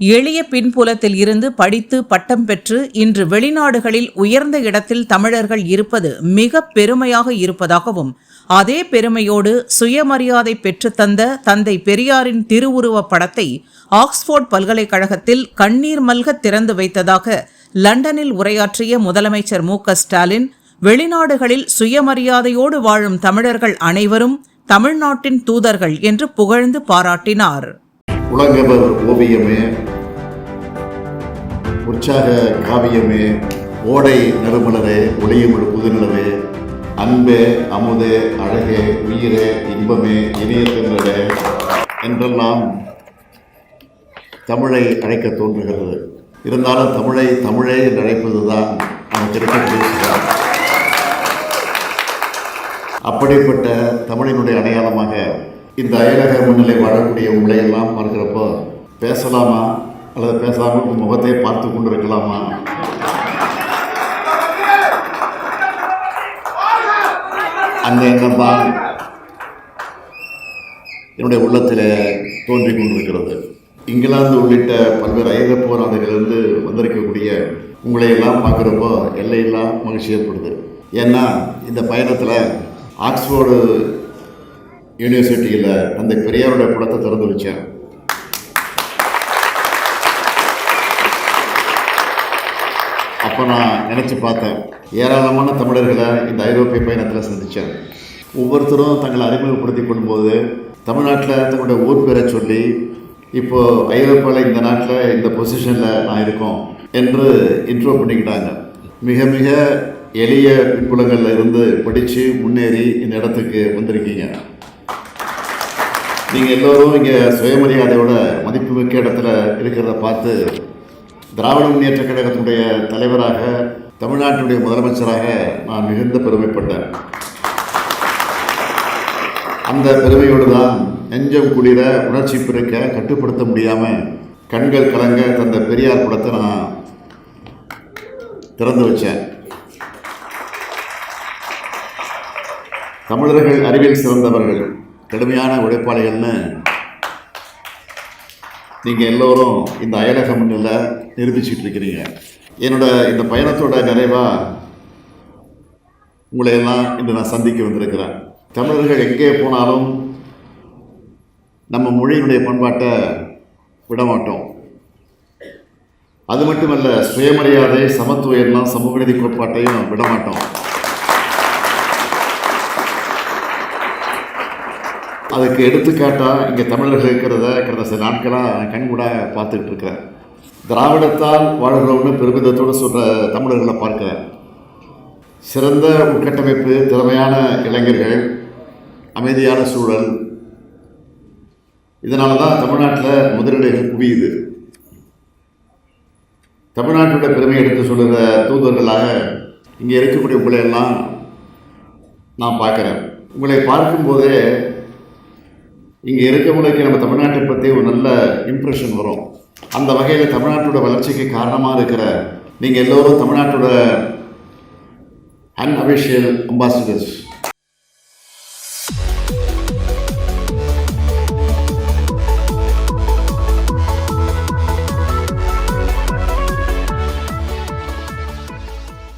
எளிய பின்புலத்தில் இருந்து படித்து பட்டம் பெற்று இன்று வெளிநாடுகளில் உயர்ந்த இடத்தில் தமிழர்கள் இருப்பது மிக பெருமையாக இருப்பதாகவும் அதே பெருமையோடு சுயமரியாதை பெற்றுத்தந்த தந்தை பெரியாரின் திருவுருவப் படத்தை ஆக்ஸ்போர்ட் பல்கலைக்கழகத்தில் கண்ணீர் மல்க திறந்து வைத்ததாக லண்டனில் உரையாற்றிய முதலமைச்சர் மு ஸ்டாலின் வெளிநாடுகளில் சுயமரியாதையோடு வாழும் தமிழர்கள் அனைவரும் தமிழ்நாட்டின் தூதர்கள் என்று புகழ்ந்து பாராட்டினார். உலகவர் ஓவியமே உற்சாக காவியமே ஓடை நறுமலரே ஒளியமிழ் புதுநிலவே அன்பே அமுதே அழகே உயிரே இன்பமே இணையத்தினரே என்றெல்லாம் தமிழை அழைக்க தோன்றுகிறது. இருந்தாலும் தமிழை தமிழே என்று அழைப்பதுதான் நமக்கு இருக்கக்கூடிய அப்படிப்பட்ட தமிழினுடைய அடையாளமாக இந்த அயலக முன்னிலை வாழக்கூடிய உங்களை எல்லாம் பேசலாமா? அல்லது பேசாமல் முகத்தை பார்த்து கொண்டு இருக்கலாமா அந்த எண்ணம் தான் என்னுடைய உள்ளத்தில் தோன்றிக் கொண்டிருக்கிறது. இங்கிலாந்து உள்ளிட்ட பல்வேறு அயக நாடுகளிலிருந்து வந்திருக்கக்கூடிய உங்களை எல்லாம் பார்க்குறப்போ எல்லையெல்லாம் மகிழ்ச்சி ஏற்படுது. ஏன்னா இந்த பயணத்தில் ஆக்ஸ்போர்டு யூனிவர்சிட்டியில் அந்த பெரியாருடைய படத்தை திறந்து வச்சேன் அப்போ நான் நினச்சி பார்த்தேன் ஏராளமான தமிழர்களை இந்த ஐரோப்பிய பயணத்தில் சந்தித்தேன் ஒவ்வொருத்தரும் தங்களை அறிமுகப்படுத்தி கொள்ளும்போது தமிழ்நாட்டில் தங்களுடைய ஊர் பேரை சொல்லி இப்போது ஐரோப்பாவில் இந்த நாட்டில் இந்த பொசிஷனில் நான் இருக்கோம் என்று இன்ட்ரோ பண்ணிக்கிட்டாங்க. மிக மிக எளிய பின்புலங்களில் இருந்து படித்து முன்னேறி இந்த இடத்துக்கு வந்திருக்கீங்க. நீங்கள் எல்லோரும் இங்கே சுயமரியாதையோட மதிப்புமிக்க இடத்துல இருக்கிறத பார்த்து திராவிட முன்னேற்ற கழகத்தினுடைய தலைவராக தமிழ்நாட்டினுடைய முதலமைச்சராக நான் மிகுந்த பெருமைப்பட்டேன். அந்த பெருமையோடு தான் நெஞ்சம் குளிர உணர்ச்சி பிறக்க கட்டுப்படுத்த முடியாமல் கண்கள் கலங்க தந்த பெரியார் படத்தை நான் திறந்து வச்சேன். தமிழர்கள் அறிவியல் சிறந்தவர்கள். கடுமையான உழைப்பாளிகள்னு நீங்கள் எல்லோரும் இந்த அயலக முன்னில் நிரூபிச்சுட்டு இருக்கிறீங்க. என்னோட இந்த பயணத்தோட நிறைவாக உங்களை எல்லாம் இன்று நான் சந்திக்க வந்திருக்கிறேன். தமிழர்கள் எங்கே போனாலும் நம்ம மொழியினுடைய பண்பாட்டை விட மாட்டோம். அது மட்டுமல்ல சுயமரியாதை சமத்துவம் எல்லாம் சமூக நீதி கோட்பாட்டையும் விட மாட்டோம். அதுக்கு எடுத்துக்காட்டாக இங்கே தமிழர்கள் இருக்கிறத கடந்த சில நாட்களாக கண்கூட பார்த்துக்கிட்டு இருக்கிறேன். திராவிடத்தால் வாழ்கிறவங்க பெருமிதத்தோடு சொல்கிற தமிழர்களை பார்க்கிறேன். சிறந்த உட்கட்டமைப்பு திறமையான இளைஞர்கள் அமைதியான சூழல். இதனால தான் தமிழ்நாட்டில் முதலீடுகள் குவியுது. தமிழ்நாட்டோட பெருமையை எடுத்து சொல்கிற தூதர்களாக இங்கே இருக்கக்கூடிய உங்களை எல்லாம் நான் பார்க்குறேன். உங்களை பார்க்கும்போதே இங்கே இருக்கவங்களுக்கு நம்ம தமிழ்நாட்டை பற்றி ஒரு நல்ல இம்ப்ரெஷன் வரும். அந்த வகையில் தமிழ்நாட்டோட வளர்ச்சிக்கு காரணமாக இருக்கிற நீங்கள் எல்லோரும் தமிழ்நாட்டோட அன்அபிஷியல் அம்பாசிடர்ஸ்